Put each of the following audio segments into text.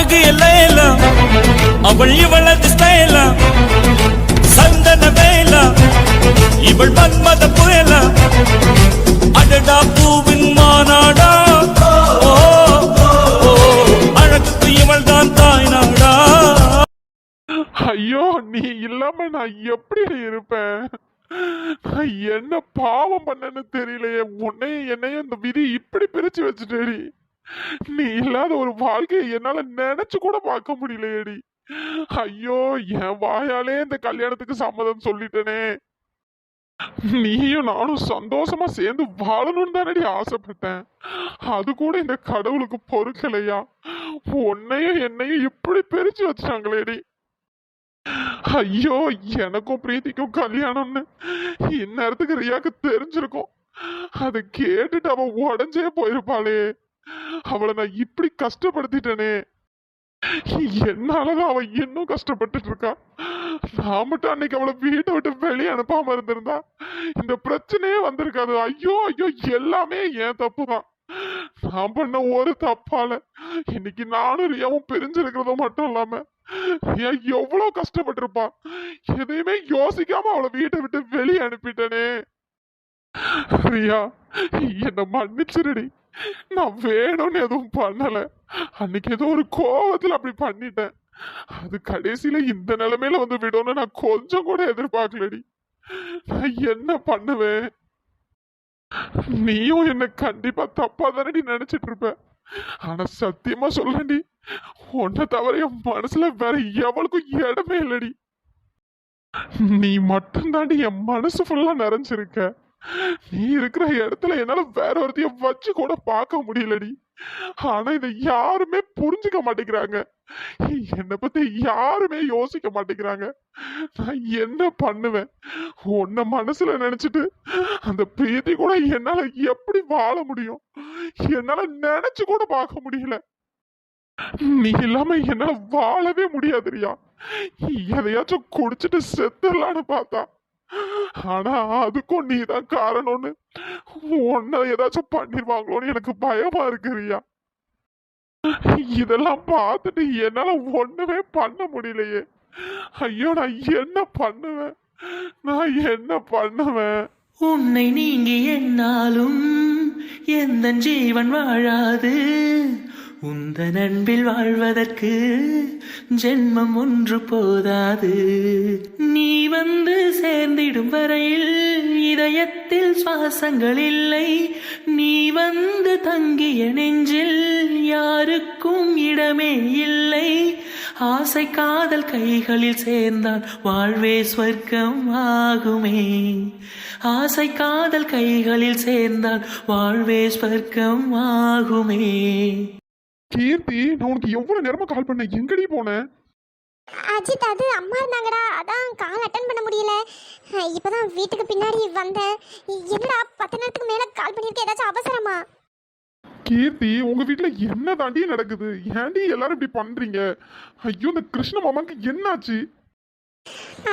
அழகு எல்லாம் அவள் இவளது ஸ்டைலா சந்தன வேலா? இவள் மன்மத புயலா அடடா பூவின் மாநாடா ஓ, ஓ, அழகுக்கு இவள் தான் தாய் நாடா ஐயோ நீ இல்லாம நான் எப்படி இருப்பேன் என்ன பாவம் பண்ணன்னு தெரியலையே. உன்னையும் என்னையும் இந்த விதி இப்படி பிரிச்சு வச்சுட்டேடி. நீ இல்லாத ஒரு வாழ்க்கையை என்னால நினைச்சு கூட பார்க்க முடியலையேடி. ஐயோ என் வாயாலே இந்த கல்யாணத்துக்கு சம்மதம் சொல்லிட்டேனே. நீயும் நானும் சந்தோஷமா சேர்ந்து வாழணும்னு தானடி ஆசைப்பட்டேன். அது கூட இந்த கடவுளுக்கு பொறுக்கலையா? உன்னையும் என்னையும் இப்படி பிரிச்சு வச்சாங்களேடி ஐயோ எனக்கும் பிரீத்திக்கும் கல்யாணம்னு இந்நேரத்துக்கு ரியாக்கு தெரிஞ்சிருக்கும். அதை கேட்டுட்டு அவ உடஞ்சே போயிருப்பாளே. அவளை நான் இப்படி கஷ்டப்படுத்திட்டேனே. என்னாலதான் அவ இன்னும் கஷ்டப்பட்டுட்டு இருக்கா நான் மட்டும் அன்னைக்கு அவளை வீட்டை விட்டு வெளியே அனுப்பாம இருந்திருந்தா. இந்த பிரச்சனையே வந்திருக்காது. ஐயோ ஐயோ எல்லாமே என் தப்பு தான் நான் பண்ண ஒரு தப்பால இன்னைக்கு நானும் ரியாவும் பிரிஞ்சிருக்கிறதும் மட்டும் இல்லாம ரியா எவ்வளவு கஷ்டப்பட்டிருப்பா. எதையுமே யோசிக்காம அவளை வீட்டை விட்டு வெளியே அனுப்பிட்டனே. ரியா என்ன மன்னிச்சிருடி. நான் வேணும்னு எதுவும் பண்ணல. அன்னைக்கு ஏதோ ஒரு கோவத்துல அப்படி பண்ணிட்டேன். அது கடைசியில இந்த நிலைமையில வந்து விடணும்னு நான் கொஞ்சம் கூட எதிர்பார்க்கலடி. நான் என்ன பண்ணுவேன்? நீயும் என்ன கண்டிப்பா தப்பா தானடி நினைச்சிட்டு இருப்ப. ஆனா சத்தியமா சொல்லடி உன்னை தவிர என் மனசுல வேற எவளுக்கும் இடமே இல்லடி. நீ மட்டும்தாண்டி என் மனசு ஃபுல்லா நிறைஞ்சிருக்க. நீ இருக்கிற இடத்துல என்னால வேற ஒருத்தைய வச்சு கூட பார்க்க முடியலடி. ஆனா இதை யாருமே புரிஞ்சுக்க மாட்டேங்கிறாங்க. என்னை பத்தி யாருமே யோசிக்க மாட்டேங்கிறாங்க. நான் என்ன பண்ணுவேன்? உன்னை மனசுல நினைச்சிட்டு அந்த பிரீத்தி கூட என்னால எப்படி வாழ முடியும்? என்னால நினைச்சு கூட பார்க்க முடியல. நீ இல்லாம என்னால வாழவே முடியாதுரியா. எதையாச்சும் குடிச்சிட்டு செத்துடலான்னு பார்த்தா ஆனா அதுக்கும் நீ தான் காரணம்னு உன்னை ஏதாச்சும் பண்ணிருவாங்களோன்னு எனக்கு பயமா இருக்குறியா இதெல்லாம் பார்த்துட்டு என்னால ஒண்ணுமே பண்ண முடியலையே. ஐயோ நான் என்ன பண்ணுவேன்? நான் என்ன பண்ணுவேன்? உன்னை நீங்கி என்னாலும் எந்த ஜீவன் வாழாது. உந்த நண்பில் வாழ்வதற்கு ஜென்மம் ஒன்று போதாது. நீ வந்து சேர்ந்திடும் வரையில் இதயத்தில் சுவாசங்கள் இல்லை. நீ வந்து தங்கிய நெஞ்சில் யாருக்கும் இடமே இல்லை. ஆசை காதல் கைகளில் சேர்ந்தால் வாழ்வே ஸ்வர்க்கம் ஆகுமே ஆசை காதல் கைகளில் சேர்ந்தால் வாழ்வே ஸ்வர்க்கம் ஆகுமே கீர்த்தி நான் உனக்கு எவ்வளவு நேரமா கால் பண்ணேன்? எங்கடி போனேன் அஜித் அது அம்மா இருந்தாங்கடா. அதான் கால் அட்டன் பண்ண முடியல. இப்பதான் வீட்டுக்கு பின்னாடி வந்தேன். என்னடா பத்து நேரத்துக்கு மேல கால் பண்ணிருக்க ஏதாச்சும் அவசரமா? கீர்த்தி உங்க வீட்ல என்ன தாண்டி நடக்குது? ஏன்டி எல்லாரும் இப்படி பண்றீங்க? ஐயோ இந்த கிருஷ்ண மாமாக்கு என்னாச்சு?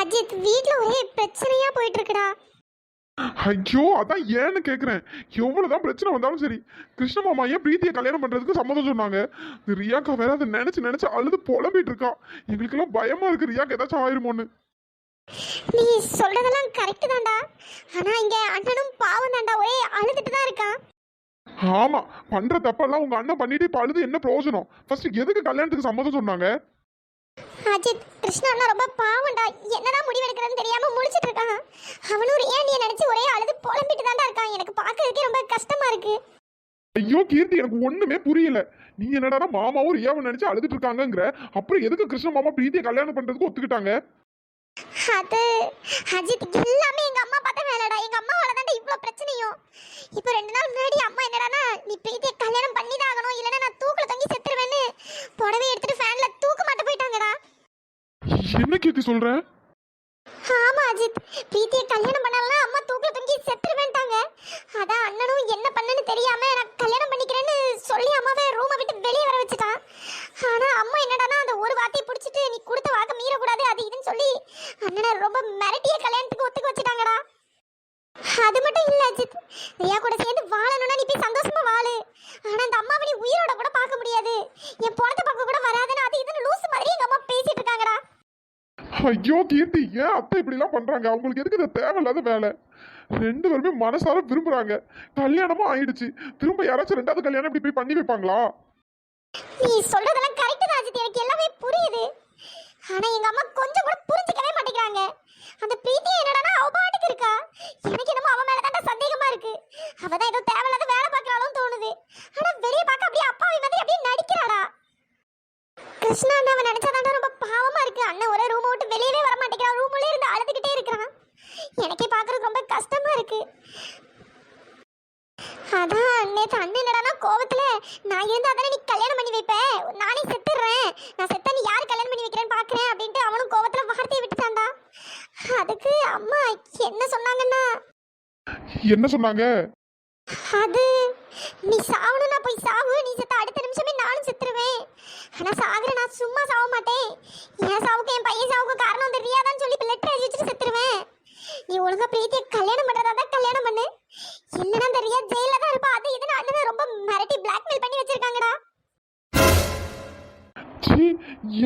அஜித் வீட்ல ஒரே பிரச்சனையா போயிட்டு இருக்குடா. ஐயோ அதான் ஏன்னு கேக்குறேன். எவ்வளவுதான் பிரச்சனை வந்தாலும் சரி கிருஷ்ண மாமா ஏன் பிரீத்தியை கல்யாணம் பண்றதுக்கு சம்மதம் சொன்னாங்க? இந்த ரியாக்கா வேற அதை நினைச்சு நினைச்சு அழுது புலம்பிட்டு இருக்கா. எங்களுக்கெல்லாம் பயமா இருக்கு ரியாக்கு ஏதாச்சும் ஆயிருமோன்னு. நீ சொல்றதெல்லாம் கரெக்ட் தான்டா. ஆனா இங்க அண்ணனும் பாவம் தான்டா ஒரே அழுதுட்டு தான் இருக்கான். ஆமா பண்ற தப்பெல்லாம் உங்க அண்ணன் பண்ணிட்டு இப்ப அழுது என்ன பிரயோஜனம்? ஃபர்ஸ்ட் எதுக்கு கல்யாணத்துக்கு சம்மதம் சொன்னாங்க? அஜித் கிருஷ்ணா அண்ணா ரொம்ப பாவம்டா. என்னதான் முடிவெடுக்கிறதுன்னு தெரியாம முழிச்சிட்டு இருக்கான். அவனும் ஏன் நீ நினைச்சு ஒரே அழுது புலம்பிட்டு தான்டா இருக்கான் எனக்கு பார்க்கறதுக்கே ரொம்ப கஷ்டமா இருக்கு ஐயோ கீர்த்தி எனக்கு ஒண்ணுமே புரியல. நீ என்னடா மாமாவும் ரியாவும் நினைச்சு அழுதுட்டு இருக்காங்கங்கிற. அப்புறம் எதுக்கு கிருஷ்ண மாமா பிரீத்தியை கல்யாணம் பண்றதுக்கு ஒத்துக்கிட்டாங்க? அது அஜித் எல்லாமே எங்க அம்மா பார்த்த வேலைடா. எங்க அம்மாவால தான்டா இவ்ளோ பிரச்சனையும். இப்போ ரெண்டு நாள் முன்னாடி அம்மா என்னடானா நீ பிரீத்தியை கல்யாணம் பண்ணி தான் ஆகணும். இல்லைன்னா நான் தூக்குல தொங்கி செத்துருவேன்னு புடவை எடுத்துட்டு ஃபேன்ல தூக்க மாட்ட போயிட்டாங்கடா. என்ன கீர்த்தி சொல்ற? ஆமா அஜித். பிரீத்திய கல்யாணம் பண்ணலாம் அம்மா தூக்குல தொங்கி செத்துருவேன்ட்டாங்க. அதான் அண்ணனும் என்ன பண்ணனு தெரியாம நான் கல்யாணம் பண்ணிக்கிறேன்னு சொல்லி அம்மாவை ரூமை விட்டு வெளியே வர வச்சுட்டான். ஆனா அம்மா என்னடானா அந்த ஒரு வார்த்தையை பிடிச்சிட்டு நீ கொடுத்த வாக்க மீறக்கூடாது அது இதுன்னு சொல்லி அண்ணனை ரொம்ப மிரட்டிய கல்யாணத்துக்கு ஒத்துக்க வச்சுட்டாங்கடா. அது மட்டும் இல்ல அஜித். ரியா கூட சேர்ந்து வாழணும்னா நீ போய் சந்தோஷமா வாழு. ஆனா அந்த அம்மாவை நீ உயிரோட கூட பார்க்க முடியாது. என் பணத்தை பார்க்க கூட வராதுன்னு ஐயோ கீர்த்தி ஏன் அத்தை இப்படிலாம் பண்ணுறாங்க அவங்களுக்கு எதுக்கு இது தேவையில்லாத வேலை? ரெண்டு பேருமே மனசார விரும்புகிறாங்க கல்யாணமும் ஆயிடுச்சு. திரும்ப யாராச்சும் ரெண்டாவது கல்யாணம் இப்படி போய் பண்ணி வைப்பாங்களா? நீ சொல்றதெல்லாம் கரெக்ட் தான் அஜித். எனக்கு எல்லாமே புரியுது. ஆனா எங்க அம்மா கொஞ்சம் கூட புரிஞ்சுக்கவே மாட்டேங்கிறாங்க. அந்த பிரீத்தி என்னடா அவ பாட்டுக்கு இருக்கா. எனக்கு என்னமோ அவ மேல தான் சந்தேகமா இருக்கு. அவ தான் ஏதோ தேவையில்லாத வேலை பார்க்கறாலும் தோணுது. ஆனா வெளிய பார்க்க அப்படியே அப்பாவி மாதிரி அப்படியே நடிக்கிறாடா கிருஷ்ணா அண்ணாவை நினைச்சாதான் ரொம்ப பாவமா இருக்கு. அண்ணன் ஒரே ரூம் விட்டு வெளியவே வர மாட்டேங்கிறான். ரூமுள்ளே இருந்து அழுதுகிட்டே இருக்கிறான். எனக்கே பார்க்கறதுக்கு ரொம்ப கஷ்டமா இருக்கு. அதான் நேத்து அண்ணன் என்னடானா கோவத்துல? நான் இருந்தா தானே நீ கல்யாணம் பண்ணி வைப்ப? நானே செத்துடுறேன் நான் செத்தா நீ யார் கல்யாணம் பண்ணி வைக்கிறேன்னு பாக்குறேன் அப்படின்ட்டு அவனும் கோவத்துல வார்த்தையை விட்டுட்டான்டா. அதுக்கு அம்மா என்ன சொன்னாங்கன்னா? என்ன சொன்னாங்க? அது நீ சாவணும்னா போய் சாவு. நீ செத்த அடுத்த நிமிஷமே நானும் செத்துருவேன். ஆனா சாகுற நான் சும்மா சாவ மாட்டேன். என் சாவுக்கு என் பையன் சாவுக்கு காரணம் அந்த சொல்லி இப்ப லெட்டர் எழுதி வச்சுட்டு செத்துருவேன். நீ ஒழுங்கா பிரீத்தியை கல்யாணம் பண்றதா தான் கல்யாணம் பண்ணு. இல்லைன்னா அந்த ரியா ஜெயில தான் இருப்பா. அது இதுன்னு அண்ணனை ரொம்ப மிரட்டி பிளாக்மெயில் பண்ணி வச்சிருக்காங்கடா.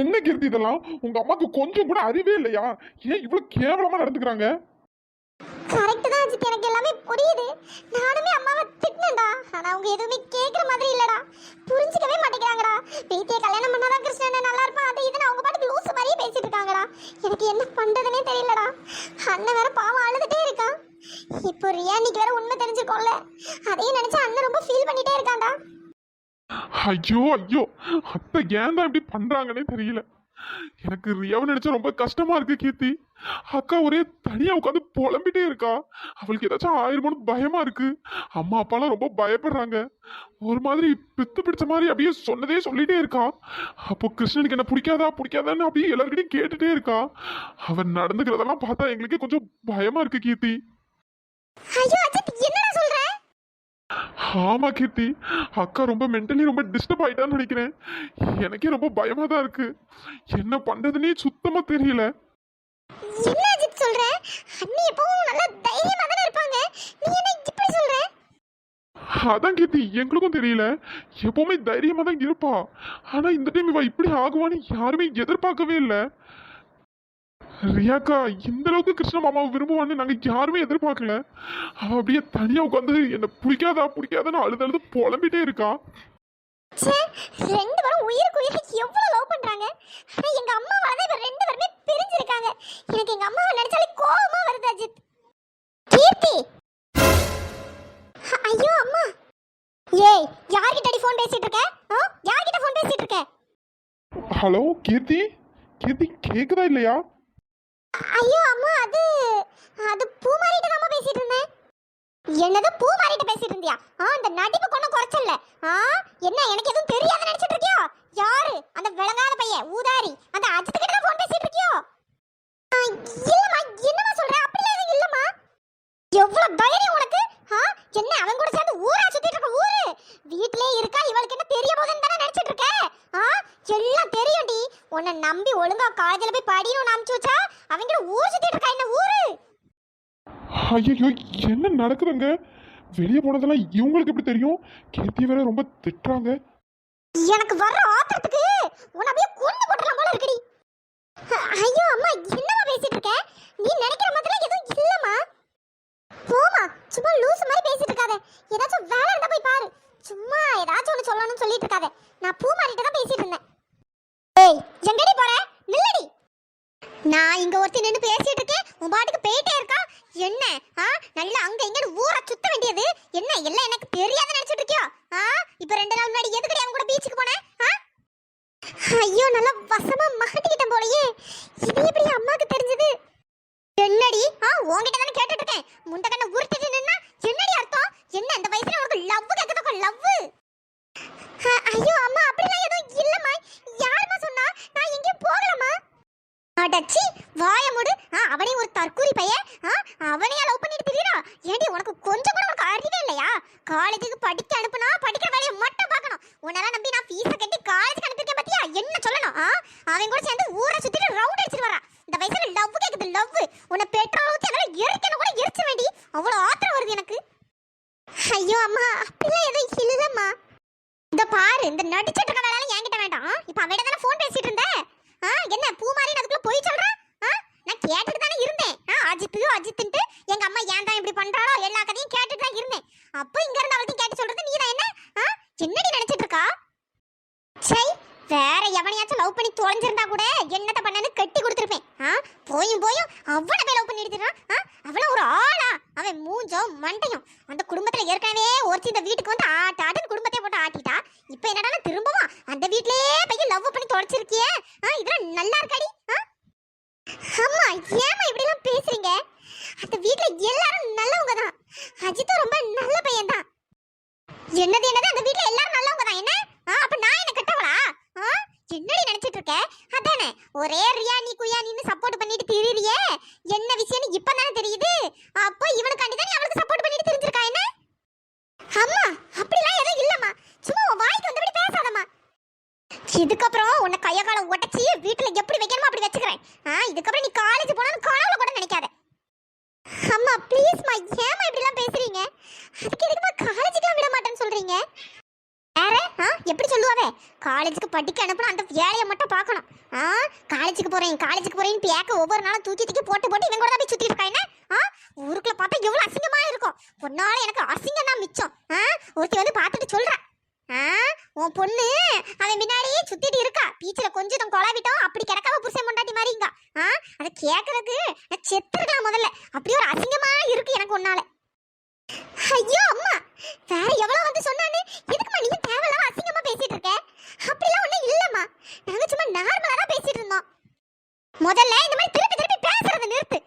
என்ன கீர்த்தி இதெல்லாம்? உங்க அம்மாக்கு கொஞ்சம் கூட அறிவே இல்லையா? ஏன் இவ்வளவு கேவலமா நடந்துக்கிறாங்க? கரெக்ட் எனக்கு எல்லாமே புரியுது. நானுமே அம்மாவை திட்டினேன்டா ஆனால் அவங்க எதுவுமே கேட்குற மாதிரி இல்லைடா. புரிஞ்சுக்கவே மாட்டேங்கிறாங்கடா. பேத்தியை கல்யாணம் பண்ணாதான் கிருஷ்ணன் நல்லா இருப்பான் அது இதுன்னு அவங்க பாட்டு லூஸ் மாதிரியே பேசிட்டு இருக்காங்கடா. எனக்கு என்ன பண்ணுறதுனே தெரியலடா. அண்ணன் வேற பாவம் அழுதுகிட்டே இருக்கான். இப்போ ரியானிக்கு வேற உண்மை தெரிஞ்சிருக்கோம்ல. அதையும் நினச்சா அண்ணன் ரொம்ப ஃபீல் பண்ணிட்டே இருக்கான்டா. ஐயோ ஐயோ. அத்தை ஏன் தான் இப்படி பண்ணுறாங்கன்னே தெரியல. எனக்கு ரியாவை நினைச்சா ரொம்ப கஷ்டமா இருக்கு கீர்த்தி. அக்கா ஒரே தனியா உட்காந்து புலம்பிட்டே இருக்கா. அவளுக்கு ஏதாச்சும் ஆயிருமோன்னு பயமா இருக்கு. அம்மா அப்பாலாம் ரொம்ப பயப்படுறாங்க. ஒரு மாதிரி பித்து பிடிச்ச மாதிரி அப்படியே சொன்னதே சொல்லிட்டே இருக்கா. அப்போ கிருஷ்ணனுக்கு என்ன பிடிக்காதா பிடிக்காதான்னு அப்படியே எல்லாருக்கிட்டையும் கேட்டுட்டே இருக்கா. அவன் நடந்துக்கிறதெல்லாம் பார்த்தா எங்களுக்கே கொஞ்சம் பயமா இருக்கு கீர்த்தி ஐயோ அஜித் என்னடா சொல்ற ஆமா கீர்த்தி. அக்கா ரொம்ப மென்டலி ரொம்ப டிஸ்டர்ப் ஆயிட்டான்னு நினைக்கிறேன். எனக்கே ரொம்ப பயமா தான் இருக்கு. என்ன பண்றதுன்னே சுத்தமா தெரியல. என்ன அஜித் சொல்ற? அண்ணி எப்பவும் நல்லா தைரியமா தானே இருப்பாங்க. நீ என்ன இப்படி சொல்ற? அதான் கீர்த்தி எங்களுக்கும் தெரியல. எப்பவுமே தைரியமா தான் இருப்பா. ஆனா இந்த டைம் இவ இப்படி ஆகுவான்னு யாருமே எதிர்பார்க்கவே இல்லை. ரியாக்கா இந்த அளவுக்கு கிருஷ்ண மாமாவை விரும்புவான்னு நாங்க யாருமே எதிர்பார்க்கல. அவ அப்படியே தனியா உட்காந்து என்ன பிடிக்காதா பிடிக்காதான்னு அழுது அழுது புலம்பிட்டே இருக்கா. ரெண்டு பேரும் உயிருக்கு உயிர் எவ்வளவு லவ் பண்றாங்க. ஆனா எங்க அம்மாவால தான் இவங்க ரெண்டு பேருமே பிரிஞ்சிருக்காங்க. எனக்கு எங்க அம்மாவை நினைச்சாலே கோவமா வருது அஜித். கீர்த்தி! ஐயோ அம்மா! ஏய் யார்கிட்டடி ஃபோன் பேசிட்டு இருக்க? யார்கிட்ட ஃபோன் பேசிட்டு இருக்க? ஹலோ கீர்த்தி? கீர்த்தி கேக்குதா இல்லையா? ஐயோ அம்மா அது அது பூமாரிட்ட தான் பேசிட்டு இருந்தேன். என்னது பூமாரிட்ட பேசிட்டு இருந்தியா? ஆ அந்த நடிப்பு கொண்டு குறைச்சல்ல. ஆ என்ன எனக்கு எதுவும் தெரியாத நினைச்சிட்டு இருக்கியோ? யாரு? அந்த விளங்காத பையன் ஊதாரி. அந்த அஜித் கிட்ட தான் ஃபோன் பேசிட்டு இருக்கியோ? ஆ, இல்லம்மா என்னமா சொல்ற? அப்படிலாம் எதுவும் இல்லம்மா. எவ்வளவு தைரியம் உனக்கு? ஆ என்ன அவன் கூட சேர்ந்து ஊரா சுத்திட்டு இருக்க ஊரு? வீட்லயே இருக்கா இவளுக்கு என்ன தெரிய போகுதுன்னு தானே நினைச்சிட்டு இருக்க? ஆ எல்லாம் தெரியும்டி உன்னை நம்பி ஒழுங்கா காலேஜ்ல போய் படின்னு அனுப்பிச்சு வச்சா அவங்க ஊர் சுத்திட்டு இருக்கா என்ன ஊரு? ஐயோ என்ன நடக்குதுங்க? வெளியே போனதெல்லாம் இவங்களுக்கு எப்படி தெரியும்? கீர்த்தி வேற ரொம்ப திட்டுறாங்க. எனக்கு வர்ற ஆத்திரத்துக்கு உன்னை அப்படியே கொண்டு போட்டுலாம் போல இருக்குடி ஐயோ அம்மா என்னம்மா பேசிட்டு இருக்க? நீ நினைக்கிற மாதிரிலாம் எதுவும் இல்லம்மா. போமா சும்மா லூஸ் மாதிரி பேசிட்டு இருக்காத. ஏதாச்சும் வேலை இருந்தா போய் பாரு. சும்மா ஏதாச்சும் ஒன்று சொல்லணும்னு சொல்லிட்டு இருக்காத. நான் பூ மாறிட்டு தான் பேசிட்டு இருந்தேன். ஏய் எங்கடி போற? நில்லடி. நான் இங்க ஒருத்தி நின்று பேசிட்டு இருக்கேன். உன் பாட்டுக்கு போயிட்டே இருக்கா. என்ன? ஆ நல்லா அங்க இங்க ஊரை சுத்த வேண்டியது. என்ன எல்லாம் எனக்கு தெரியாத நினைச்சிட்டு இருக்கியோ? ஆ இப்ப ரெண்டு நாள் முன்னாடி எதுக்கடி அவங்க கூட பீச்சுக்கு போனேன் ஆ? ஐயோ நல்லா வசமா மாட்டிக்கிட்டேன் போலயே. இது எப்படி அம்மாக்கு தெரிஞ்சது? என்னடி? ஆ உன்கிட்ட தான கேட்டுட்டு இருக்கேன் முண்டை கண்ணை உருட்டிட்டு நின்னா என்னடி அர்த்தம்? என்ன அந்த வயசுல உனக்கு லவ் கேக்குதோ லவ் ஐயோ அம்மா அப்படிலாம் எதுவும் இல்லம்மா. யாருமா சொன்னா? நான் எங்கேயும் போகலம்மா. அடச்சி வாய மூடு. ஆ அவனே ஒரு தற்கூரி பையன். ஆ அவனையா லவ் பண்ணிட்டு திரியறா? ஏடி உனக்கு கொஞ்சம் கூட உனக்கு அறிவே இல்லையா? காலேஜுக்கு படிக்க அனுப்புனா படிக்கிற வேலையை மட்டும் பார்க்கணும். உன்னெல்லாம் நம்பி நான் ஃபீஸை கட்டி காலேஜுக்கு அனுப்பிருக்கேன் பத்தியா? என்ன சொல்லணும்? ஆ அவன் கூட சேர்ந்து ஊரை சுத்திட்டு ரவுண்ட் அடிச்சிட்டு வரா இந்த வயசுல லவ் கேக்குது லவ் உன்னை பெட்ரோல் ஊத்தி அதெல்லாம் எரிக்கணும் கூட எரிச்ச வேண்டி அவ்வளோ ஆத்திரம் வருது எனக்கு. ஐயோ அம்மா அப்படிலாம் எதுவும் இல்லைம்மா. இந்த பாரு இந்த நடிச்சிட்டு இருக்க வேலையெல்லாம் என்கிட்ட வேண்டாம். இப்போ அவட தானே ஃபோன் பேசிட்டு இருந்தேன். ஆ என்ன பூ மாதிரி அதுக்குள்ள போய் சொல்றேன் ஆ நான் கேட்டுட்டு தானே இருந்தேன். ஆ அஜித்து அஜித்துன்ட்டு எங்க அம்மா ஏன் தான் இப்படி பண்றாளோ எல்லா கதையும் கேட்டுட்டு தான் இருந்தேன். அப்போ இங்க இருந்து அவள்கிட்ட கேட்டு சொல்றது நீ தான் என்ன? ஆ என்னடி நினைச்சிட்டு இருக்கா? சரி வேற எவனையாச்சும் லவ் பண்ணி தொலைஞ்சிருந்தா கூட என்னத்த பண்ணனு கட்டி கொடுத்துருப்பேன். ஆ போயும் போயும் அவனை போய் லவ் பண்ணி எடுத்துறான் ஆ அவன ஒரு ஆளா. அவன் மூஞ்சோ மண்டையும். அந்த குடும்பத்துல ஏற்கனவே ஒருத்தி இந்த வீட்டுக்கு வந்து ஆட்ட குடும்பத்தை போட்டு ஆட்டிட்டா. இப்போ என்னடா திரும்பவும் அந்த வீட்லயே போய் லவ் பண்ணி தொலைச்சிருக்கியே. ஆ இதெல்லாம் நல்லா இருக்காடி. ஆ? அம்மா ஏமா இப்படி எல்லாம் பேசுறீங்க? அந்த வீட்ல எல்லாரும் நல்லவங்க தான் அஜித்தும் ரொம்ப நல்ல பையன் தான் என்னது என்னது? அந்த வீட்ல எல்லாரும் நல்லவங்க தான் என்ன ஆ, அப்ப நான் என்ன கெட்டவளா ஆ? என்னடி நினைச்சிட்டு இருக்க ஒரே ரியா நீ குயா நீனு சப்போர்ட் பண்ணிட்டு திரிறியே என்ன விஷயம்னு இப்பதானே தெரியுது? அப்போ இவனுக்காண்டி தான் அவளுக்கு சப்போர்ட் பண்ணிட்டு தெரிஞ்சிருக்கா என்ன? அம்மா அப்படிலாம் எதுவும் இல்லம்மா. சும்மா வாய்க்கு வந்தபடி பேசாதம்மா. இதுக்கப்புறம் உன்னை கைய காலை உடைச்சி வீட்டுல எப்படி வைக்கணுமோ அப்படி வச்சுக்கிறேன். ஆ இதுக்கப்புறம் நீ காலேஜ் போனாலும் கனவுல கூட நினைக்காத. அம்மா ப்ளீஸ்மா ஏமா இப்படிலாம் பேசுறீங்க? அதுக்கு எதுக்குமா காலேஜுக்கு விட மாட்டேன்னு சொல்றீங்க? வேற ஆ எப்படி சொல்லுவாவே? காலேஜுக்கு படிக்க அனுப்பணும் அந்த வேலையை மட்டும் பார்க்கணும். ஆ காலேஜுக்கு போறேன் காலேஜுக்கு போறேன்னு பேக்க ஒவ்வொரு நாளும் தூக்கி தூக்கி போட்டு போட்டு இவன் கூட தான் போய் சுத்திட்டு இருக்கா என்ன? ஆ ஊருக்குள்ள பார்த்தா எவ்வளவு அசிங்கமா இருக்கும். பொண்ணால எனக்கு அசிங்கம் தான் மிச்சம். ஆ ஒருத்தி வந்து பார்த்துட்டு சொல்றா. ஆ உன் பொண்ணு அவன் முன்னாடியே சுத்திட்டு இருக்கா. பீச்சில் கொஞ்சம் கொலாவிட்டோம் அப்படி கிடக்காம புருஷன் முண்டாட்டி மாதிரிங்க. ஆ அதை கேட்கறதுக்கு நான் செத்துருக்கலாம் முதல்ல. அப்படி ஒரு அசிங்கமா இருக்கு எனக்கு ஒன்னால ஐயோ அம்மா! வேற எவ்வளவு வந்து சொன்னானே? எதுக்குமா நீ தேவையில்லாம அசிங்கமா பேசிட்டு இருக்க? அப்படிலாம் ஒண்ணும் இல்லம்மா. நாங்க சும்மா நார்மலா தான் பேசிட்டு இருந்தோம். முதல்ல இந்த மாதிரி திருப்பி திருப்பி பேசுறத நிறுத்து.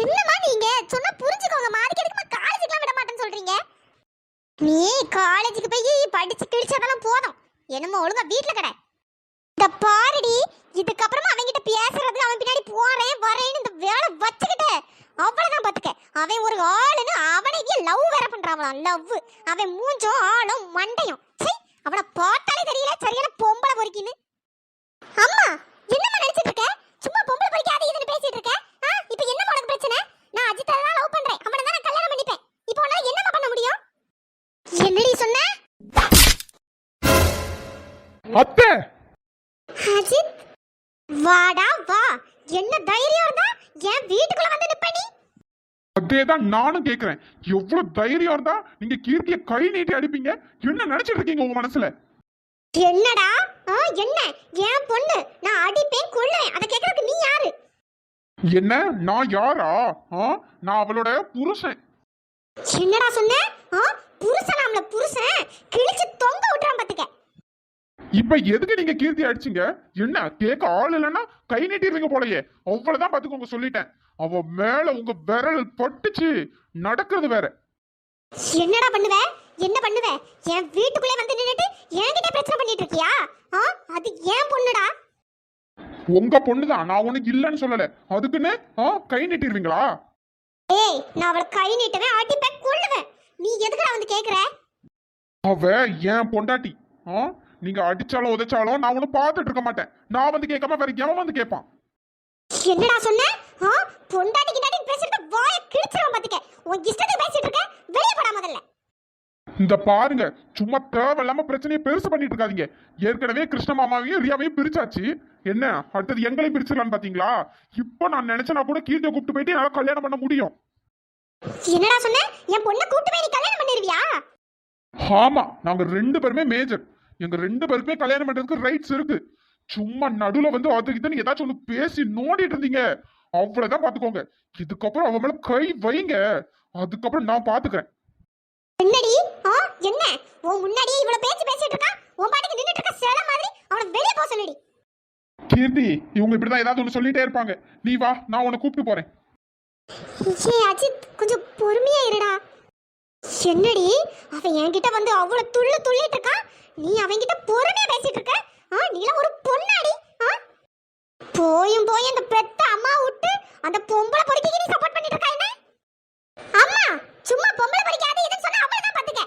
என்னம்மா நீங்க? சொன்னா புரிஞ்சுக்கோங்கம்மா அதுக்கு எதுக்குமா காலேஜுக்குலாம் விட மாட்டேன்னு சொல்றீங்க? நீ காலேஜுக்கு போய் படிச்சு கிழிச்சதெல்லாம் போதும். என்னமோ ஒழுங்கா வீட்ல கடை. இந்த பாருடி. இதுக்கப்புறமா அவன்கிட்ட பேசுறதுக்கு அவன் பின்னாடி போறேன் வரேன்னு இந்த வேலை வச்சுக்கிட்டு. அவ்வளவுதான் பாத்துக்க அவன் ஒரு ஆளுன்னு அவனையே லவ் வேற பண்றாங்களாம் லவ் அவன் மூஞ்சும் ஆளும் மண்டையும். அவனை பார்த்தாலே தெரியல சரியான பொம்பளை பொறுக்கின்னு. அதேதான் நானும் கேக்குறேன். எவ்வளவு தைரியம் இருந்தா நீங்க கீர்த்திய கை நீட்டி அடிப்பீங்க? என்ன நினைச்சிட்டு இருக்கீங்க உங்க மனசுல? என்னடா? என்ன? என் பொண்ணு. நான் அடிப்பேன் கொள்ளுவேன் அதை கேட்கறதுக்கு நீ யாரு? என்ன? நான் யாரா? நான் அவளோட புருஷன். என்னடா சொன்ன? ஆ புருஷனாம்ல புருஷன். கிழிச்சு தொங்க இப்ப எதுக்கு நீங்க கீர்த்தி அடிச்சீங்க? என்ன கேட்க ஆள் இல்லைன்னா கை நீட்டிடுவீங்க போலயே. அவ்வளவுதான் பாத்துக்கோங்க சொல்லிட்டேன். அவ மேல உங்க விரல் பட்டுச்சு. நடக்கிறது வேற. என்னடா பண்ணுவ? என்ன பண்ணுவ? என் வீட்டுக்குள்ளே வந்து நின்னுட்டு என்கிட்ட பிரச்சனை பண்ணிட்டு இருக்கியா? அது என் பொண்ணுடா? உங்க பொண்ணுதான். நான் உனக்கு இல்லைன்னு சொல்லல. அதுக்குன்னு கை நீட்டிடுவீங்களா? ஏய் நான் அவளை கை நீட்டுவேன் அடிப்பேன் கொள்ளுவேன். நீ எதுக்குடா வந்து கேக்குற? அவ என் பொண்டாட்டி. ஆ? நீங்க அடிச்சாலும் உதைச்சாலும் நான் ஒன்னும் பார்த்துட்டு இருக்க மாட்டேன். நான் வந்து கேட்காம வேற எவன் வந்து கேட்பான்? என்னடா சொன்ன? ஆ? பொண்டாட்டி கிட்டாட்டி பேசிட்டு வாய கிழிச்சிரும் பாத்துக்க. உன் இஷ்டத்துக்கு பேசிட்டு இருக்க வெளிய போடா முதல்ல. இந்த பாருங்க சும்மா தேவையில்லாம பிரச்சனையை பெருசு பண்ணிட்டு இருக்காதீங்க. ஏற்கனவே கிருஷ்ண மாமாவையும் ரியாவையும் பிரிச்சாச்சு. என்ன அடுத்தது எங்களையும் பிரிச்சிடலான்னு பாத்தீங்களா? இப்போ நான் நினைச்சேனா கூட கீர்த்தியை கூப்பிட்டு போயிட்டு என்னால கல்யாணம் பண்ண முடியும். என்னடா சொன்ன? என் பொண்ணை கூட்டு போய் நீ கல்யாணம் பண்ணிருவியா? ஆமா நாங்க ரெண்டு பேருமே மேஜர் எங்க ரெண்டு பேருக்குமே கல்யாணம் பண்றதுக்கு ரைட்ஸ் இருக்கு. சும்மா நடுவுல வந்து அதுக்கு இதுன்னு ஏதாச்சும் ஒண்ணு பேசி நோண்டிட்டு இருந்தீங்க. அவ்வளவுதான் பாத்துக்கோங்க. இதுக்கப்புறம் அவன் மேல கை வைங்க. அதுக்கப்புறம் நான் பாத்துக்கிறேன். என்னடி? என்ன? உன் முன்னாடியே இவ்வளவு பேச்சு பேசிட்டு இருக்கா? உன் பாட்டுக்கு நின்னுட்டு இருக்க சேல மாதிரி அவனை வெளிய போக சொல்லுடி. கீர்த்தி இவங்க இப்படிதான் ஏதாவது ஒண்ணு சொல்லிட்டே இருப்பாங்க. நீ வா நான் உன்னை கூப்பிட்டு போறேன். ஏ அஜித் கொஞ்சம் பொறுமையா இருடா. என்னடி? அவன் என்கிட்ட வந்து அவ்வளவு துள்ளு துள்ளிட்டு இருக்கான் நீ அவன்கிட்ட பொறுமையா பேசிட்டு இருக்க? ஆ நீலாம் ஒரு பொண்ணாடி. ஆ? போயும் போய் அந்த பெத்த அம்மா விட்டு அந்த பொம்பளை பொறுக்கி நீ சப்போர்ட் பண்ணிட்டு இருக்கா என்ன? அம்மா சும்மா பொம்பளை பொறுக்காது இதுன்னு சொன்னா அவ்வளவுதான் பாத்துக்க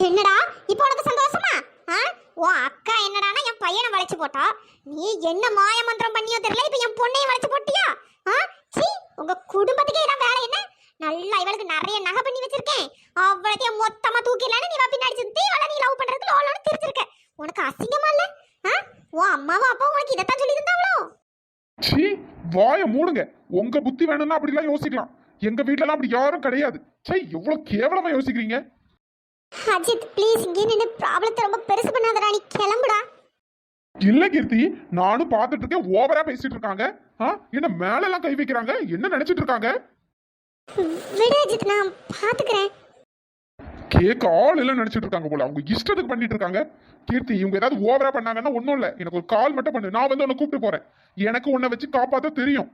என்னடா இப்போ உனக்கு சந்தோஷமா? ஆ? ஓ அக்கா என்னடானா என் பையனை வளைச்சு போட்டா. நீ என்ன மாய மந்திரம் பண்ணியோ தெரியல இப்போ என் பொண்ணையும் வளைச்சு போட்டியா? ஆ? சீ உங்க குடும்பத்துக்கே இதான் வேலை என்ன? நல்லா இவளுக்கு நிறைய நகை பண்ணி வச்சிருக்கேன். அவ்வளோத்தையும் மொத்தமா தூக்கிடலான்னு நீ பின்னாடி சுத்தி இவளை நீ லவ் பண்றதுக்கு லோலோன்னு திரிச்சிருக்க உனக்கு அசிங்கமா இல்ல? ஆ? உன் அம்மாவும் அப்பாவும் உனக்கு இதைத்தான் சொல்லி தந்தாங்களோ சீ வாய மூடுங்க. உங்க புத்தி வேணும்னா அப்படிலாம் யோசிக்கலாம். எங்க வீட்லலாம் அப்படி யாரும் கிடையாது. சே எவ்வளவு கேவலமா யோசிக்கிறீங்க? அஜித் ப்ளீஸ் இங்கே நின்று ப்ராப்ளத்தை ரொம்ப பெருசு பண்ணாதடா. நீ கிளம்புடா. இல்ல கீர்த்தி. நானும் பார்த்துட்டு இருக்கேன். ஓவரா பேசிட்டு இருக்காங்க. என்ன மேல எல்லாம் கை வைக்கிறாங்க? என்ன நினைச்சிட்டு இருக்காங்க? விடு அஜித் நான் பாத்துக்கிறேன். கேட்க ஆள் எல்லாம் நினைச்சிட்டு இருக்காங்க போல. அவங்க இஷ்டத்துக்கு பண்ணிட்டு இருக்காங்க. கீர்த்தி இவங்க ஏதாவது ஓவரா பண்ணாங்கன்னா ஒண்ணும் இல்ல. எனக்கு ஒரு கால் மட்டும் பண்ணு. நான் வந்து உன்னை கூப்பிட்டு போறேன். எனக்கு உன்னை வச்சு காப்பாத்த தெரியும்.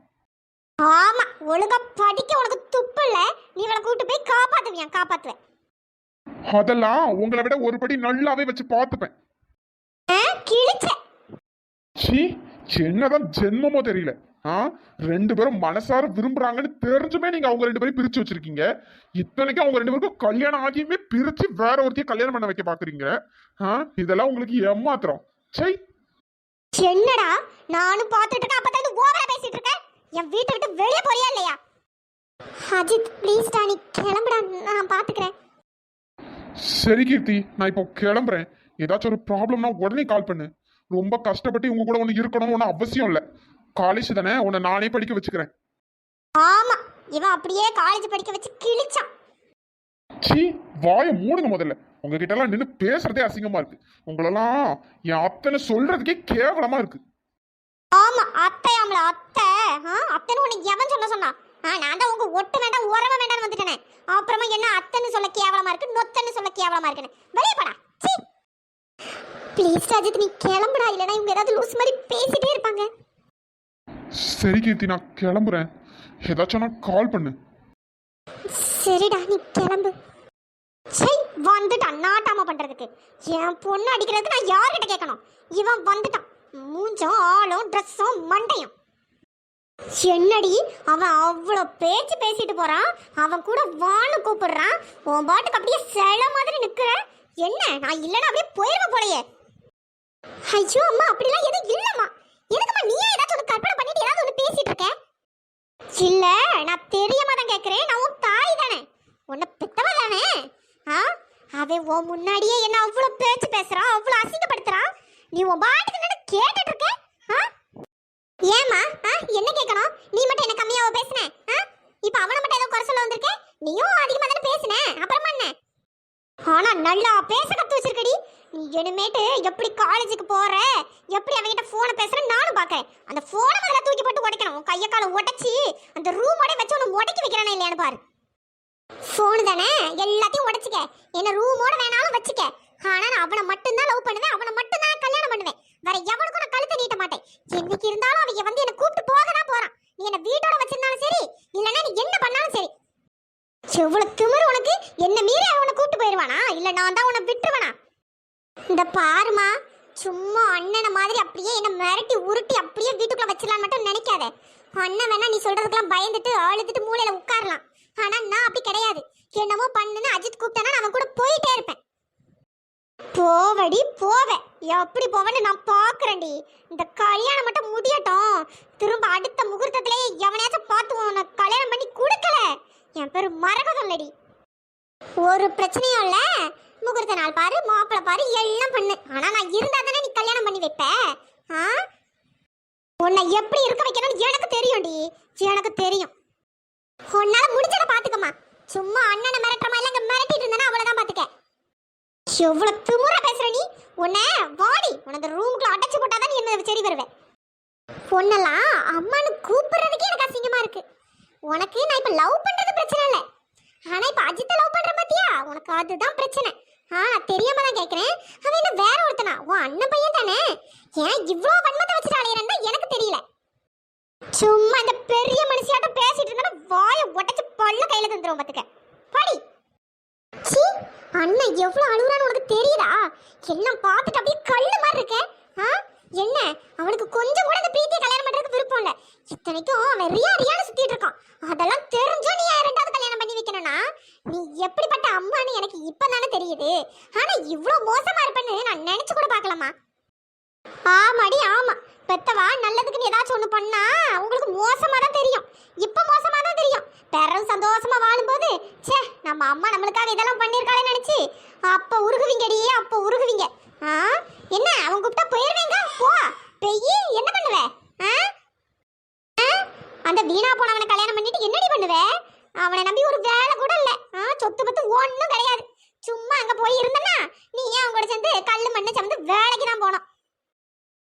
ஆமா ஒழுங்கா படிக்க உனக்கு துப்பு இல்ல. நீ இவளை கூட்டு போய் காப்பாத்துவியா காப்பாத்துவேன். அதெல்லாம் உங்களை விட ஒரு படி நல்லாவே வச்சு பார்த்துப்பேன் கிழிச்ச. சீ என்னதான் ஜென்மமோ தெரியல. ஆ? ரெண்டு பேரும் மனசார விரும்புறாங்கன்னு தெரிஞ்சுமே நீங்க அவங்க ரெண்டு பேரும் பிரிச்சு வச்சிருக்கீங்க. இத்தனைக்கும் அவங்க ரெண்டு பேருக்கும் கல்யாணம் ஆகியுமே பிரிச்சு வேற ஒருத்தைய கல்யாணம் பண்ண வைக்க பாக்குறீங்க. ஆ? இதெல்லாம் உங்களுக்கு ஏமாத்திரம். சை என்னடா? நானும் பார்த்துட்டு இருக்கேன் அப்பதான் இது ஓவரா பேசிட்டு இருக்க என் வீட்டை விட்டு வெளியே போறியா இல்லையா? அஜித் ப்ளீஸ் டா நீ கிளம்புடா. நான் பாத்துக்கிறேன். சரி கீர்த்தி. நான் இப்போ கிளம்புறேன். ஏதாச்சும் ஒரு ப்ராப்ளம்னா உடனே கால் பண்ணு. ரொம்ப கஷ்டப்பட்டு இவங்க கூட ஒன்று இருக்கணும்னு ஒன்றும் அவசியம் இல்லை. காலேஜ் தானே? உன்னை நானே படிக்க வச்சுக்கிறேன். ஆமா. இவன் அப்படியே காலேஜ் படிக்க வச்சு கிழிச்சான். சீ வாயை மூடுங்க முதல்ல. உங்ககிட்ட எல்லாம் நின்று பேசுறதே அசிங்கமா இருக்கு. உங்களெல்லாம் என் அத்தனை சொல்றதுக்கே கேவலமா இருக்கு. ஆமா அத்தை ஆ அத்தைன்னு உனக்கு எவன் சொல்ல சொன்னா? நான் தான் உங்க ஒட்டு வேண்டாம் உரம வேண்டாம்னு வந்துட்டேனே. அப்புறமா என்ன அத்தைன்னு சொல்ல கேவலமா இருக்கு நொத்தன்னு சொல்ல கேவலமா இருக்குன்னு. வெளியே போடா. ப்ளீஸ் அஜித் நீ கிளம்புடா. இல்லைன்னா இவங்க ஏதாவது லூஸ் மாதிரி பேசிட்டே இருப்பாங்க. சரி கீர்த்தி நான் கிளம்புறேன். ஏதாச்சும் நான் கால் பண்ணு. சரிடா நீ கிளம்பு. சை வந்துட்டான். நாட்டாம பண்றதுக்கு. என் பொண்ணு அடிக்கிறதுக்கு நான் யார்கிட்ட கேட்கணும்? இவன் வந்துட்டான். மூஞ்சும் ஆளும் ட்ரெஸ்ஸும் மண்டையும். என்னடி? அவன் அவ்வளோ பேச்சு பேசிட்டு போறான். அவன் கூட வான்னு கூப்பிடுறான். உன் பாட்டுக்கு அப்படியே சில மாதிரி நிக்கிற. என்ன? நான் இல்லைன்னா அப்படியே போயிருவேன் போலயே. ஐயோ அம்மா அப்படிலாம் எதுவும் இல்லம்மா. எதுக்குமா நீயே ஏதாச்சும் ஒரு கற்பனை பண்ணி பேசிட்டு இருக்க? இல்ல நான் தெரியாம தான் கேக்குறேன். நான் உன் தாய் தானே. உன்னை பெத்தவ தானே. ஆ? அவன் உன் முன்னாடியே என்ன அவ்வளவு பேச்சு பேசுறான் அவ்வளவு அசிங்கப்படுத்துறான் நீ உன் பாட்டுக்கு என்ன கேட்டுட்டு இருக்க? ஆ? ஏமா ஆ? என்ன கேட்கணும் நீ மட்டும் என்ன கம்மியாக பேசுன? ஆ? இப்ப அவனை மட்டும் ஏதோ குறை சொல்ல வந்திருக்கேன் நீயும் அதிகமா தானே பேசுன? அப்புறமா என்ன? ஆனா நல்லா பேச கத்து வச்சிருக்கடி. நீ இனிமேட்டு எப்படி காலேஜுக்கு போற? எப்படி அவங்கிட்ட ஃபோனை பேசுற நானும் பாக்கறேன். அந்த ஃபோனை முதல்ல தூக்கி போட்டு உடைக்கணும். உன் கையை காலை உடைச்சி அந்த ரூமோட வச்சு உன்னை உடைக்கி வைக்கிறானே இல்லையான்னு பாரு. போன் தானே? எல்லாத்தையும் உடைச்சிக்க. என்ன ரூமோட வேணாலும் வச்சுக்க. ஆனா நான் அவனை மட்டும்தான் லவ் பண்ணுவேன். அவனை மட்டும்தான் கல்யாணம் பண்ணுவேன். வேற எவனுக்கும் நான் கழுத்தை நீட்ட மாட்டேன். என்னைக்கு இருந்தாலும் அவங்க வந்து என்ன கூப்பிட்டு போக தான் போறான் நீ என்ன வீட்டோட வச்சிருந்தாலும் சரி இல்லைன்னா நீ என்ன பண்ணாலும் சரி எவ்வளவு திமிரு உனக்கு என்ன மீறி அவனை கூப்பிட்டு போயிருவானா இல்ல நான் தான் உன்னை விட்டுருவானா இந்த பாருமா சும்மா அண்ணனை மாதிரி அப்படியே என்ன மிரட்டி உருட்டி அப்படியே வீட்டுக்குள்ள வச்சிடலாம் மட்டும் நினைக்காத. அண்ணன் வேணா நீ சொல்றதுக்கெல்லாம் பயந்துட்டு அழுதுட்டு மூலையில உட்காரலாம். ஆனா நான் அப்படி கிடையாது. என்னமோ பண்ணுன்னு அஜித் கூப்பிட்டானா அவன் கூட போயிட்டே இருப்பேன். போவடி போவ. எப்படி போவேன்னு நான் பாக்குறேன்டி இந்த கல்யாணம் மட்டும் முடியட்டும். திரும்ப அடுத்த முகூர்த்தத்திலேயே எவனையாச்சும் பார்த்து உன்னை கல்யாணம் பண்ணி கொடுக்கல. என் பேர் மரகதம் இல்லடி. ஒரு பிரச்சனையும் இல்லை. முகூர்த்த நாள் பாரு மாப்பிள்ள பாரு எல்லாம் பண்ணு. ஆனா நான் இருந்தா தானே நீ கல்யாணம் பண்ணி வைப்ப? ஆ? உன்னை எப்படி இருக்க வைக்கணும்னு எனக்கு தெரியும்டி. எனக்கு தெரியும். உன்னால முடிஞ்சத பாத்துக்கம்மா. சும்மா அண்ணனை மிரட்டுற மாதிரி இங்க மிரட்டிட்டு இருந்தானா அவ்வளவுதான் பாத்துக்க. எவ்வளவு திமுற பேசுற நீ? உன்னை வாடி. உனக்கு ரூமுக்குள்ள அடைச்சு போட்டாதான் நீ என்ன சரி வருவேன் பொண்ணெல்லாம் அம்மானு கூப்பிடுறதுக்கே எனக்கு அசிங்கமா இருக்கு. உனக்கு நான் இப்ப லவ் பண்றது பிரச்சனை இல்லை. ஆனா இப்ப அஜித்தை லவ் பண்ற பாத்தியா? உனக்கு அதுதான் பிரச்சனை. ஆ நான் தெரியாம தான் கேக்குறேன். அவன் என்ன வேற ஒருத்தனா? உன் அண்ணன் பையன் தானே? ஏன் இவ்ளோ வன்மத்தை வச்சுட்டு அலையறேன்னு எனக்கு தெரியல. சும்மா அந்த பெரிய மனுஷியாட்டம் பேசிட்டு இருந்தா வாயை உடைச்சு பல்ல கையில தந்துரும் பாத்துக்க. படி. சீ அண்ணன் எவ்வளவு அழுகுறான்னு உனக்கு தெரியுதா? எல்லாம் பார்த்துட்டு அப்படியே கல்லு மாதிரி இருக்கேன் ஆ? என்ன? அவனுக்கு கொஞ்சம் கூட இந்த பிரீத்தியை கல்யாணம் பண்றதுக்கு விருப்பம் இல்ல. இத்தனைக்கும் அவன் ரியா ரியான்னு சுத்திட்டு இருக்கான். அதெல்லாம் தெரிஞ்சும் நீ ரெண்டாவது கல்யாணம் பண்ணி வைக்கணும்னா? நீ எப்படிப்பட்ட அம்மான்னு எனக்கு இப்பதானே தெரியுது. ஆனா இவ்வளவு மோசமா இருப்பேன்னு நான் நினைச்சு கூட பார்க்கலாமா ஆமாடி ஆமா. பெத்தவா நல்லதுக்குன்னு ஏதாச்சும் ஒண்ணு பண்ணா உங்களுக்கு மோசமா தான் தெரியும். இப்ப மோசமா தான் தெரியும். பிறரும் சந்தோஷமா வாழும்போது ச்சே நம்ம அம்மா நம்மளுக்காக இதெல்லாம் பண்ணிருக்காளே நினைச்சு அப்ப உருகுவீங்கடி அப்ப உருகுவீங்க. ஆ? என்ன அவன் கூப்பிட்டா போயிருவீங்க போ. பெய்யி என்ன பண்ணுவ? ஆ? ஆ? அந்த வீணா போனவனை கல்யாணம் பண்ணிட்டு என்னடி பண்ணுவ? அவனை நம்பி ஒரு வேலை கூட இல்ல. ஆ, சொத்து பத்து ஒண்ணும் கிடையாது. சும்மா அங்க போய் இருந்தனா நீ ஏன் அவங்க கூட சேர்ந்து கல்லு மண்ணு சேர்ந்து வேலைக்கு தான் போனோம்.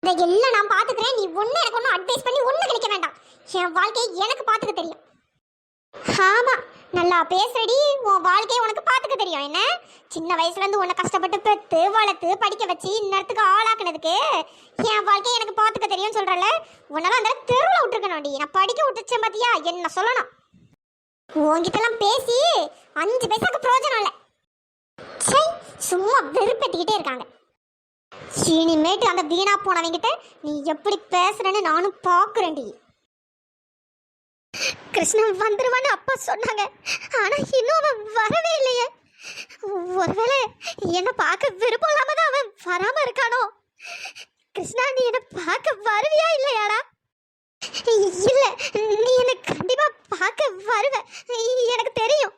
இந்த எல்லாம் நான் பாத்துக்கிறேன் நீ ஒண்ணு எனக்கு ஒன்றும் அட்வைஸ் பண்ணி ஒண்ணு கிடைக்க வேண்டாம். என் வாழ்க்கையை எனக்கு பாத்துக்க தெரியும். ஆமா நல்லா பேசுறடி. உன் வாழ்க்கையை உனக்கு பாத்துக்க தெரியும். என்ன? சின்ன வயசுல இருந்து உன்னை கஷ்டப்பட்டு பெத்து வளர்த்து படிக்க வச்சு இந்நேரத்துக்கு ஆளாக்குனதுக்கு என் வாழ்க்கையை எனக்கு பாத்துக்க தெரியும்னு சொல்றல உன்னால அந்த தெருவில் விட்டுருக்கணும்டி. நான் படிக்க விட்டுச்சேன் பாத்தியா? என்ன சொல்லணும்? உங்ககிட்டலாம் பேசி அஞ்சு பைசாக்கு பிரயோஜனம் இல்லை. சை சும்மா வெறுப்பேத்திக்கிட்டே இருக்காங்க. இனிமேட்டு அந்த வீணா போனவங்கிட்ட நீ எப்படி பேசுறேன்னு நானும் பாக்குறேன்டி கிருஷ்ணன் வந்துருவான்னு அப்பா சொன்னாங்க. ஆனா இன்னும் அவன் வரவே இல்லையே. ஒருவேளை என்ன பார்க்க விருப்பம் இல்லாம தான் அவன் வராம இருக்கானோ? கிருஷ்ணா நீ என்ன பார்க்க வருவியா இல்லையாடா? இல்ல நீ என்ன கண்டிப்பா பார்க்க வருவ. எனக்கு தெரியும்.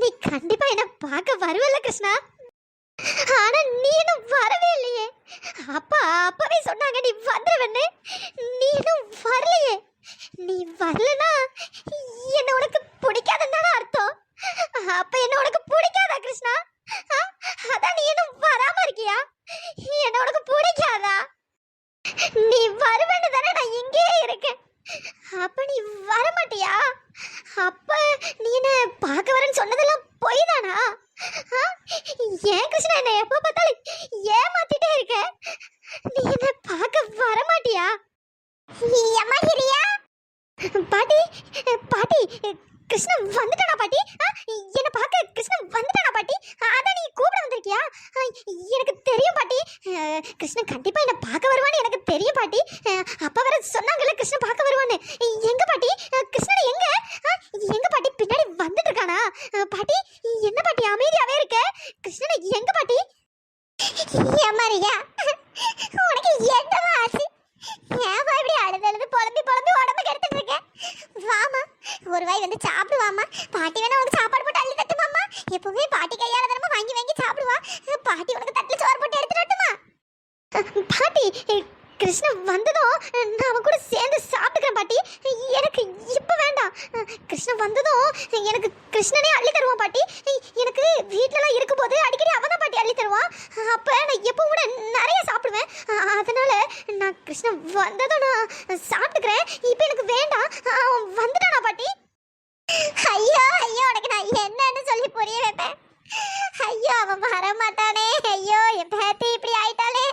நீ கண்டிப்பா என்ன பார்க்க வருவல்ல கிருஷ்ணா. ஆனா நீ இன்னும் வரவே இல்லையே. அப்பா அப்பவே சொன்னாங்க நீ வந்துருவன்னு. நீ வரலனா என்ன உனக்கு பிடிக்காதுன்னு தானே அர்த்தம் அப்ப என்ன உனக்கு பிடிக்காதா கிருஷ்ணா ஆ? அதான் நீ இன்னும் வராம இருக்கியா என்ன உனக்கு பிடிக்காதா நீ வருவேன்னு தானே நான் இங்கேயே இருக்கேன் அப்ப நீ வர மாட்டியா அப்ப நீ என்ன பார்க்க வரேன்னு சொன்னதெல்லாம் பொய் தானா ஆ? ஏன் கிருஷ்ணா என்ன எப்ப பார்த்தாலும் ஏமாத்திட்டே இருக்க நீ என்ன பார்க்க வர மாட்டியா ஏமாகிறியா பாட்டி பாட்டி கிருஷ்ணன் வந்துட்டானா பாட்டி ஆ, என்ன பார்க்க கிருஷ்ணன் வந்துட்டானா பாட்டி அதான் நீ கூப்பிட வந்திருக்கியா ஆ, எனக்கு தெரியும் பாட்டி அஹ், கிருஷ்ணன் கண்டிப்பா என்ன பார்க்க வருவான்னு எனக்கு தெரியும் பாட்டி அஹ், அப்பா வேற சொன்னாங்கல்ல கிருஷ்ணன் பார்க்க வருவான்னு எங்க பாட்டி அஹ், கிருஷ்ணன் எங்க ஆ, எங்க பாட்டி பின்னாடி வந்துட்டு இருக்கானா அஹ், பாட்டி என்ன பாட்டி அமைதியாவே இருக்க கிருஷ்ணனை எங்க பாட்டி ஏமாரியா உனக்கு என்னவா ஆச்சு ஏமா இப்படி அழுது அழுது புலம்பி புலம்பி உடம்பு கெடுத்துட்டு இருக்க வாமா ஒரு வாய் வந்து சாப்பிடுவாமா பாட்டி வேணா உனக்கு சாப்பாடு போட்டு அள்ளி தட்டுமாமா எப்பவுமே பாட்டி கையால தானமா வாங்கி வாங்கி சாப்பிடுவா பாட்டி உனக்கு தட்டுல சோறு போட்டு எடுத்துட்டு வரட்டுமா பாட்டி கிருஷ்ணன் வந்ததும் நான் அவன் கூட சேர்ந்து சாப்பிட்டுக்கிறேன் பாட்டி எனக்கு இப்போ வேண்டாம் கிருஷ்ணன் வந்ததும் எனக்கு கிருஷ்ணனே அள்ளி தருவான் பாட்டி எனக்கு வீட்டிலலாம் இருக்கும்போது அடிக்கடி அவன் தான் பாட்டி அள்ளி தருவான் அப்போ நான் எப்போ கூட நிறைய சாப்பிடுவேன் அதனால நான் கிருஷ்ணன் வந்ததும் நான் சாப்பிட்டுக்கிறேன் இப்போ எனக்கு வேண்டாம் அவன் வந்துட்டானா பாட்டி ஐயோ ஐயோ உனக்கு நான் என்னன்னு சொல்லி புரிய வைப்பேன் ஐயோ அவன் வர மாட்டானே ஐயோ என் பேத்தி இப்படி ஆயிட்டாளே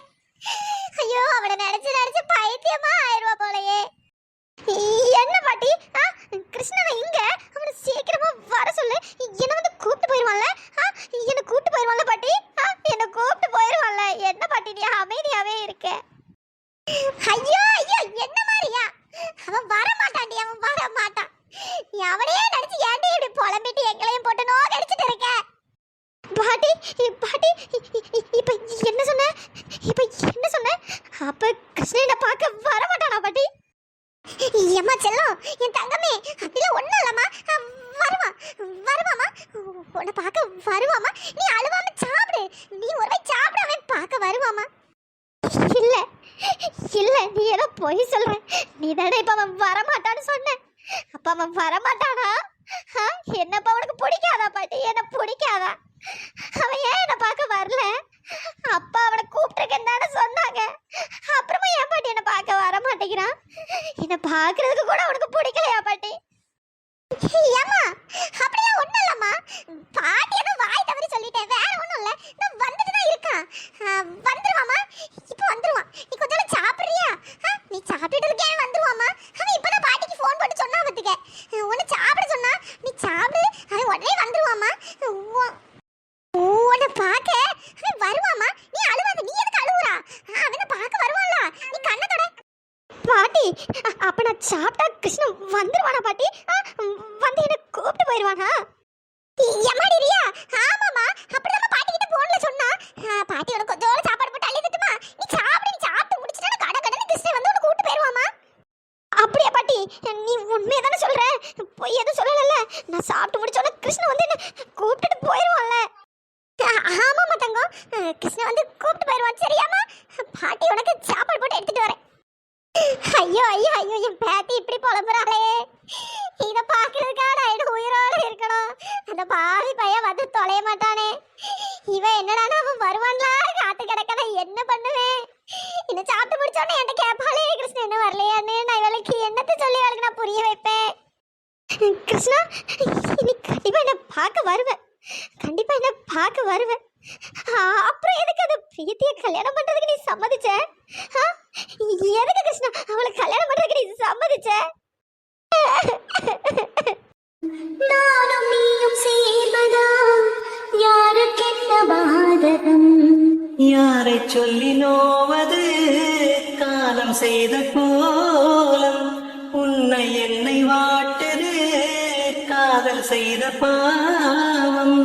ஐயோ அவனை நினைச்சு நினைச்சு பைத்தியமா ஆயிருவா போலயே என்ன பாட்டி ஆ, கிருஷ்ணனை இங்க அவனை சீக்கிரமா வர சொல்லு என்ன வந்து கூப்பிட்டு போயிருவான்ல ஆ, என்ன கூப்பிட்டு போயிருவான்ல பாட்டி ஆ, என்ன கூப்பிட்டு போயிருவான்ல என்ன பாட்டி நீ அமைதியாவே இருக்க ஐயோ ஐயோ என்ன மாதிரியா அவன் வர மாட்டான்டி அவன் வர மாட்டான் நீ அவனையே நினைச்சு ஏன்டி இப்படி புலம்பிட்டு எங்களையும் போட்டு நோக அடிச்சிட்டு இருக்க பாட்டி பாட்டி இப்ப என்ன சொன்ன இப்ப என்ன சொன்ன அப்ப கிருஷ்ணனை பார்க்க வர மாட்டானா பாட்டி ஏம்மா செல்லம் என் தங்கமே அப்படிலாம் ஒண்ணும் இல்லம்மா வருவான் வருவாமா உன்னை பார்க்க வருவாமா நீ அழுவாம சாப்பிடு நீ ஒரு வாய் சாப்பிட அவன் பார்க்க வருவாமா இல்லை நீ ஏதோ பொய் சொல்ற. நீ தானே இப்போ அவன் வரமாட்டான்னு சொன்ன. அப்போ அவன் வரமாட்டானா? ஆ, என்னப்பா உனக்கு பிடிக்காதா பாட்டி? என்ன பிடிக்காதா? அவன் ஏன் என்னை பார்க்க வரல? அப்பா அவனை கூப்பிட்டுருக்கேன் தானே சொன்னாங்க. அப்புறமா ஏன் பாட்டி என்னை பார்க்க வர மாட்டேங்கிறான் என்னை பார்க்கறதுக்கு கூட அவனுக்கு பிடிக்கலையா பாட்டி? ஏமா அப்படியே ஒண்ணும் இல்லம்மா. பாட்டி ஏதோ வாய் தவறி சொல்லிட்டேன் வேற ஒண்ணும் இல்ல. நான் வந்துட்டு தான் இருக்கான். வந்துருவாமா இப்போ வந்துருவான். நீ கொஞ்ச நேரம் சாப்பிடுறியா? நீ சாப்பிட்டுட்டு இருக்கேன் வந்துருவாமா அவன் இப்பதான் பாட்டிக்கு ஃபோன் போட்டு சொன்னா பத்துக்க உன்னை சாப்பிட சொன்னா நீ சாப்பிடு அவன் உடனே வந்துருவாமா உன்னை பார்க்க அவன் வருவாமா நீ அழுவாத. நீ எதுக்கு அழுவுறா? அவனை பார்க்க வருவான்ல. நீ கண்ணை தொட. பாட்டி அப்போ நான் சாப்பிட்டா கிருஷ்ணன் வந்துடுவானா பாட்டி? வந்து என்ன கூப்பிட்டு போயிடுவானா எம்மாடி ரியா? ஆமாமா அப்படிதான் பாட்டி கிட்ட போன்ல சொன்னா. பாட்டியோட கொஞ்சோட சாப்பாடு போட்டு அள்ளி தட்டுமா? நீ சாப்பிடு நீ சாப்பிட்டு முடிச்சிட்டா கடை கடன்னு கிருஷ்ணன் வந்து உன்னை கூப்பிட்டு போயிருவாமா அப்படியா பாட்டி நீ உண்மையை தானே சொல்ற? பொய் எதுவும் சொல்லல நான் சாப்பிட்டு முடிச்சோட கிருஷ்ணன் வந்து என்ன கூப்பிட்டுட்டு போயிருவான்ல. ஆமாம்மா தங்கம். கிருஷ்ணன் வந்து கூப்பிட்டு போயிருவான். சரியாம்மா? பாட்டி உனக்கு சாப்பாடு போட்டு எடுத்துட்டு வரேன். ஐயோ ஐயோ ஐயோ என் பேத்தி இப்படி புலம்புறாளே. இதை பார்க்கறதுக்காக நான் என்ன உயிரோட இருக்கணும். அந்த பாவி பையன் வந்து தொலைய மாட்டானே. இவன் என்னடா அவன் வருவான்ல? காத்து கிடக்கல என்ன பண்ணுவேன்? இன்னும் சாப்பிட்டு முடிச்சோடனே என்கிட்ட கேட்பாளே கிருஷ்ணன் என்ன வரலையான்னு? நான் இவளுக்கு என்னத்தை சொல்லி இவளுக்கு நான் புரிய வைப்பேன்? கிருஷ்ணா இன்னைக்கு கண்டிப்பா என்ன பார்க்க வருவேன் கண்டிப்பாக என்ன பார்க்க வருவேன் அப்புறம் எதுக்கு அந்த பிரீத்திய கல்யாணம் பண்றதுக்கு நீ சம்மதிச்ச? எதுக்கு கிருஷ்ணா அவளை கல்யாணம் பண்றதுக்கு நீ சம்மதிச்ச? நானும் நீயும் சேர்வதா? யாருக்கென்ன பாதகம்? யாரை சொல்லி நோவது காலம் செய்த கோலம். உன்னை என்னை வாட்டுது? காதல் செய்த பாவம்.